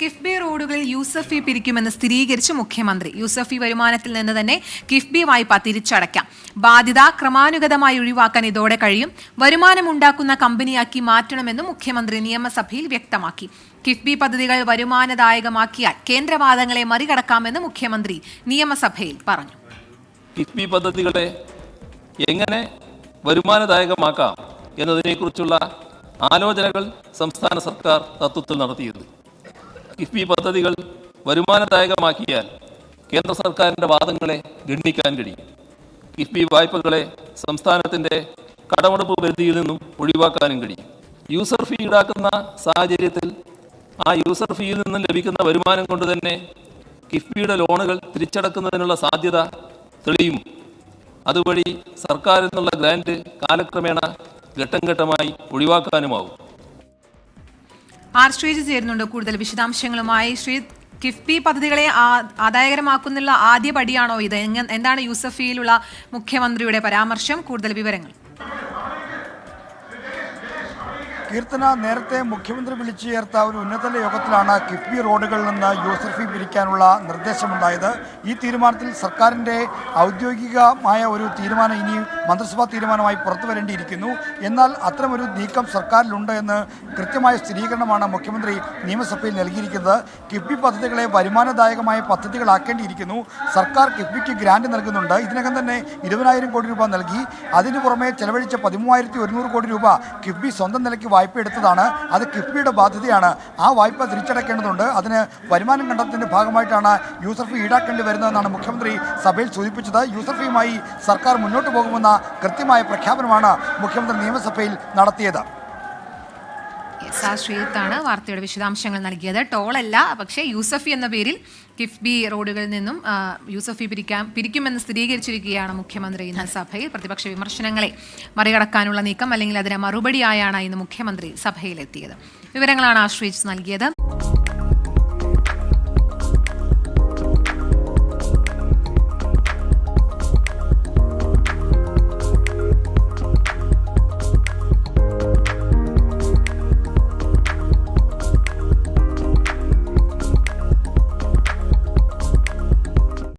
കിഫ്ബി റോഡുകളിൽ യൂസഫി പിരിക്കുമെന്ന് സ്ഥിരീകരിച്ച് മുഖ്യമന്ത്രി. യൂസഫി വരുമാനത്തിൽ നിന്ന് തന്നെ കിഫ്ബി വായ്പ തിരിച്ചടയ്ക്കാം. ബാധ്യത ക്രമാനുഗതമായി ഒഴിവാക്കാൻ ഇതോടെ കഴിയും. വരുമാനമുണ്ടാക്കുന്ന കമ്പനിയാക്കി മാറ്റണമെന്നും മുഖ്യമന്ത്രി നിയമസഭയിൽ വ്യക്തമാക്കി. കിഫ്ബി പദ്ധതികൾ വരുമാനദായകമാക്കിയാൽ കേന്ദ്രവാദങ്ങളെ മറികടക്കാമെന്ന് മുഖ്യമന്ത്രി നിയമസഭയിൽ പറഞ്ഞു. കിഫ്ബി പദ്ധതികളെ എങ്ങനെ വരുമാനദായകമാക്കാം എന്നതിനെക്കുറിച്ചുള്ള ആലോചനകൾ സംസ്ഥാന സർക്കാർ തത്വത്തിൽ നടത്തിയത് കിഫ്ബി പദ്ധതികൾ വരുമാനദായകമാക്കിയാൽ കേന്ദ്ര സർക്കാരിന്റെ വാദങ്ങളെ ഗണ്ണിക്കാൻ കഴിയും. കിഫ്ബി വായ്പകളെ സംസ്ഥാനത്തിന്റെ കടമെടുപ്പ് പരിധിയിൽ നിന്നും ഒഴിവാക്കാനും കഴിയും. യൂസർ ഫീ ഈടാക്കുന്ന സാഹചര്യത്തിൽ ആ യൂസർ ഫീയിൽ നിന്നും ലഭിക്കുന്ന വരുമാനം കൊണ്ട് തന്നെ കിഫ്ബിയുടെ ലോണുകൾ തിരിച്ചടക്കുന്നതിനുള്ള സാധ്യത തെളിയും. അതുവഴി സർക്കാരിൽ നിന്നുള്ള ഗ്രാൻഡ് കാലക്രമേണ ഘട്ടം ഘട്ടമായി ഒഴിവാക്കാനുമാവും. ആർ ശ്രീജ് ചേരുന്നുണ്ട് കൂടുതൽ വിശദാംശങ്ങളുമായി. ശ്രീ കിഫ്ബി പദ്ധതികളെ ആദായകരമാക്കുന്നുള്ള ആദ്യ പടിയാണോ ഇത്? എന്താണ് യൂസഫിയിലുള്ള മുഖ്യമന്ത്രിയുടെ പരാമർശം? കൂടുതൽ വിവരങ്ങൾ. കീർത്തന നേരത്തെ മുഖ്യമന്ത്രി വിളിച്ചു ചേർത്ത ഒരു ഉന്നതതല യോഗത്തിലാണ് കിഫ്ബി റോഡുകളിൽ നിന്ന് യൂസർ ഫീ പിരിക്കാനുള്ള നിർദ്ദേശമുണ്ടായത്. ഈ തീരുമാനത്തിൽ സർക്കാരിന്റെ ഔദ്യോഗികമായ ഒരു തീരുമാനം ഇനി മന്ത്രിസഭാ തീരുമാനമായി പുറത്തു വരേണ്ടിയിരിക്കുന്നു എന്നാൽ അത്തരമൊരു നീക്കം സർക്കാരിലുണ്ട് എന്ന് കൃത്യമായ സ്ഥിരീകരണമാണ് മുഖ്യമന്ത്രി നിയമസഭയിൽ നൽകിയിരിക്കുന്നത്. കിഫ്ബി പദ്ധതികളെ വരുമാനദായകമായ പദ്ധതികളാക്കേണ്ടിയിരിക്കുന്നു. സർക്കാർ കിഫ്ബിക്ക് ഗ്രാന്റ് നൽകുന്നുണ്ട്. ഇതിനകം തന്നെ ഇരുപതിനായിരം കോടി രൂപ നൽകി. അതിനു പുറമെ ചെലവഴിച്ച പതിമൂവായിരത്തി ഒരുന്നൂറ് കോടി രൂപ കിഫ്ബി സ്വന്തം നിലയ്ക്ക് വായ്പ എടുത്തതാണ്. അത് കിഫ്ബിയുടെ ബാധ്യതയാണ്. ആ വായ്പ തിരിച്ചടക്കേണ്ടതുണ്ട് അതിന് വരുമാനം കണ്ടെത്തിന്റെ ഭാഗമായിട്ടാണ് യൂസഫ് ഈടാക്കേണ്ടി വരുന്നതെന്നാണ് മുഖ്യമന്ത്രി സഭയിൽ സൂചിപ്പിച്ചത്. യൂസഫിയുമായി സർക്കാർ മുന്നോട്ട് പോകുമെന്ന കൃത്യമായ പ്രഖ്യാപനമാണ് മുഖ്യമന്ത്രി നിയമസഭയിൽ നടത്തിയത്. ആ ശ്രീജിത്താണ് വാർത്തയുടെ വിശദാംശങ്ങൾ നൽകിയത്. ടോളല്ല പക്ഷേ യൂസഫി എന്ന പേരിൽ കിഫ്ബി റോഡുകളിൽ നിന്നും യൂസഫി പിരിക്കാൻ പിരിക്കുമെന്ന് സ്ഥിരീകരിച്ചിരിക്കുകയാണ് മുഖ്യമന്ത്രി ഇന്ന് സഭയിൽ. പ്രതിപക്ഷ വിമർശനങ്ങളെ മറികടക്കാനുള്ള നീക്കം അല്ലെങ്കിൽ അതിന് മറുപടിയായാണ് ഇന്ന് മുഖ്യമന്ത്രി സഭയിലെത്തിയത്. വിവരങ്ങളാണ് ആശ്രയിച്ച് നൽകിയത്.